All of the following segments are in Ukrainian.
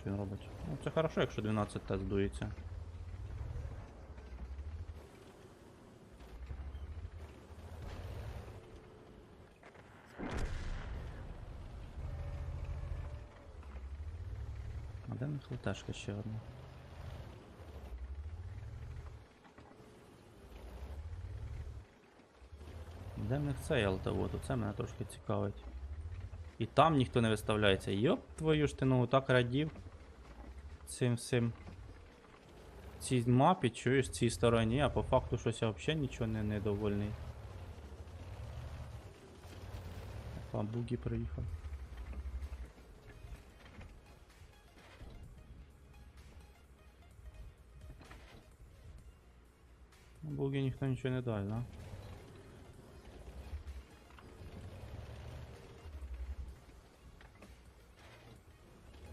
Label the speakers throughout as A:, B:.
A: що він робить. Ну, це хорошо, якщо 12 тест здується. А де них летешка ще одна? Де в них цей ЛТВ? Це мене трошки цікавить. І там ніхто не виставляється. Йоп, твою ж ти ну так радів. Цим всім. Цій мапі, чуєш, цій стороні, а по факту щось я взагалі нічого не недовольний. Опа, бугі приїхав. Бугі ніхто нічого не дасть, да?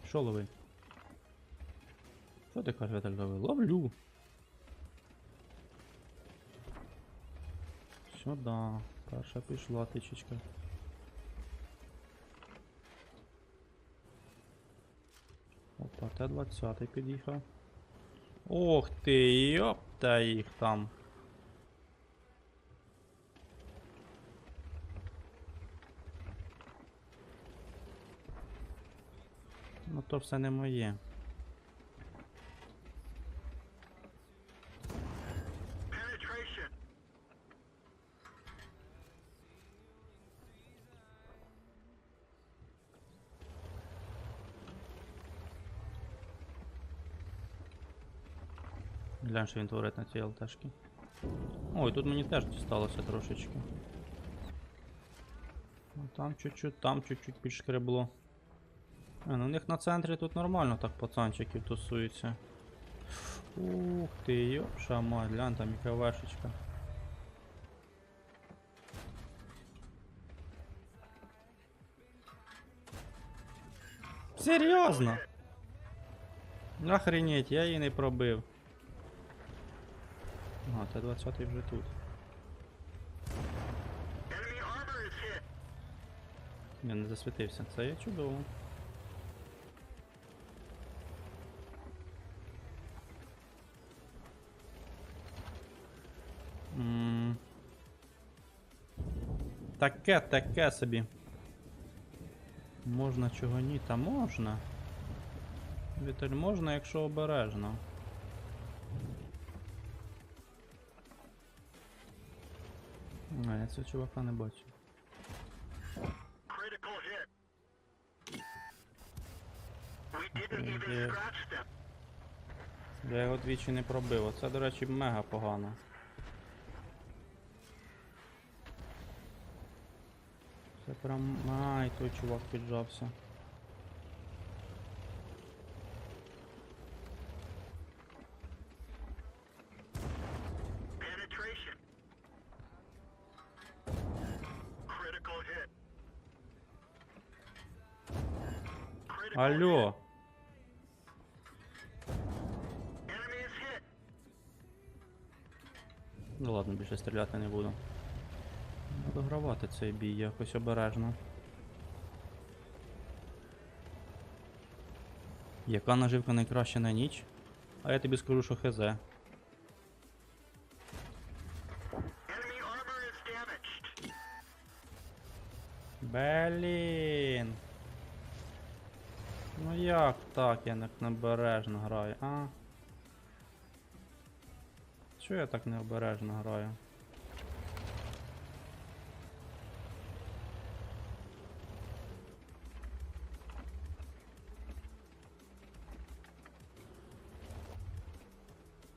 A: Що? Що ти я так? Ловлю. Сюда. Перша пішла тичечка. Опа, Т-20 під'їхав. Ох ти, йопта їх там. Ну то все не моє. Глянь, що він творить на цій ЛТшки. Ой, тут мені теж дісталося трошечки. Ну, Там чуть-чуть, там чуть-чуть підшкребло. А, ну у них на центрі тут нормально так пацанчиків тусуються. Ух ти, йопша мать, глянь там яка вешечка. Серйозно? Охренеть, я її не пробив. А, Т-20 вже тут. Я не засвітився. Це є чудово. М. Таке, таке собі. Можна чого ні, та можна. Віталь, можна, якщо обережно. А, я цього чувака не бачу.
B: Scratch them.
A: Я його двічі не пробив. Оце, до речі, мега погано. Це прям. Ай, той чувак піджався. Алло! Ну ладно, більше стріляти не буду. Буду гравати цей бій якось обережно. Яка наживка найкраща на ніч? А я тобі скажу, що хз. Блін. Ну як так я так необережно граю, а? Чого я так необережно граю?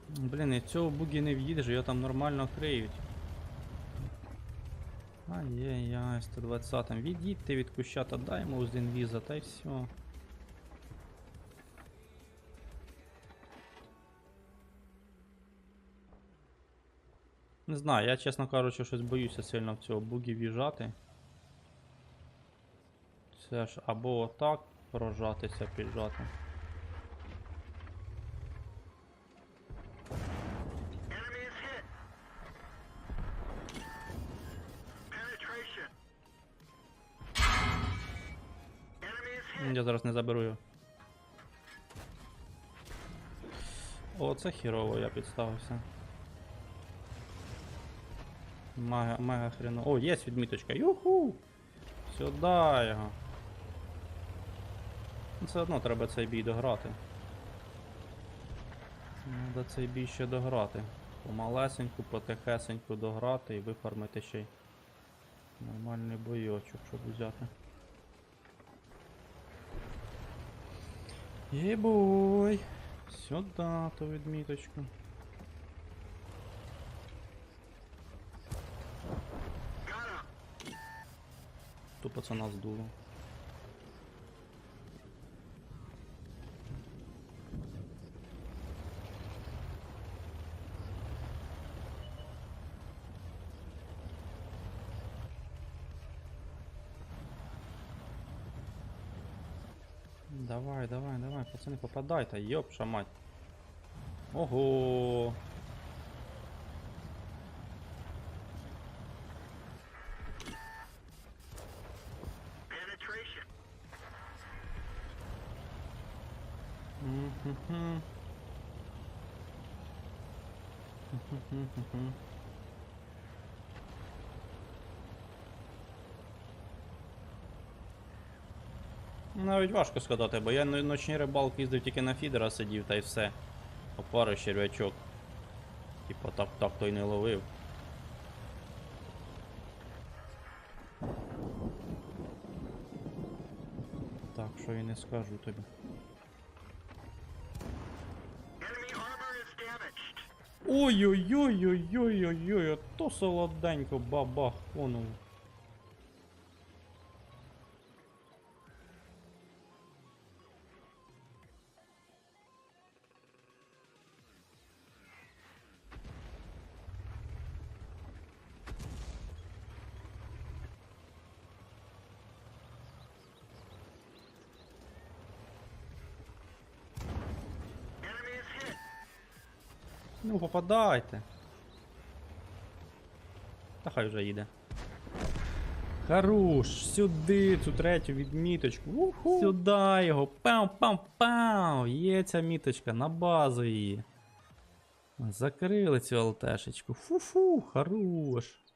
A: Блін, і цього бугі не в'їдеш, його там нормально криють. Ай-яй-яй, 120 Від'їдьте від куща та дай йому з інвіза, та й все. Не знаю, я, чесно кажучи, щось боюся сильно в цього бугі в'їжджати. Це ж або отак прожатися, піджати. Я зараз не заберу його. О, це хірово я підставився. Мега, мега хреново. О, є відміточка. Юху! Сюди його. Ну, Все одно треба цей бій дограти. Треба цей бій ще дограти. Помалесеньку, потихесеньку дограти і вифармити ще й нормальний бойочок, щоб взяти. Єбой! Сюда ту відміточку. Ту пацана здуло. Давай, давай, давай, пацани, попадайте, йопша мать. Ого. Навіть важко сказати, бо я на ночні рибалки їздив тільки на фідера сидів та й все. Опари черв'ячок. Типа так так то й не ловив. Так, що і не скажу тобі.
B: Damaged.
A: Ой-ой-ой-ой-ой-ой, а то солоденько бабах понув. Ну, попадайте. Та хай вже їде. Хорош, сюди цю третю відміточку. Уху. Сюди його. Пам-пам-пам. Є ця міточка на базу її. Закрили цю ЛТшечку. Фу-фу, хорош.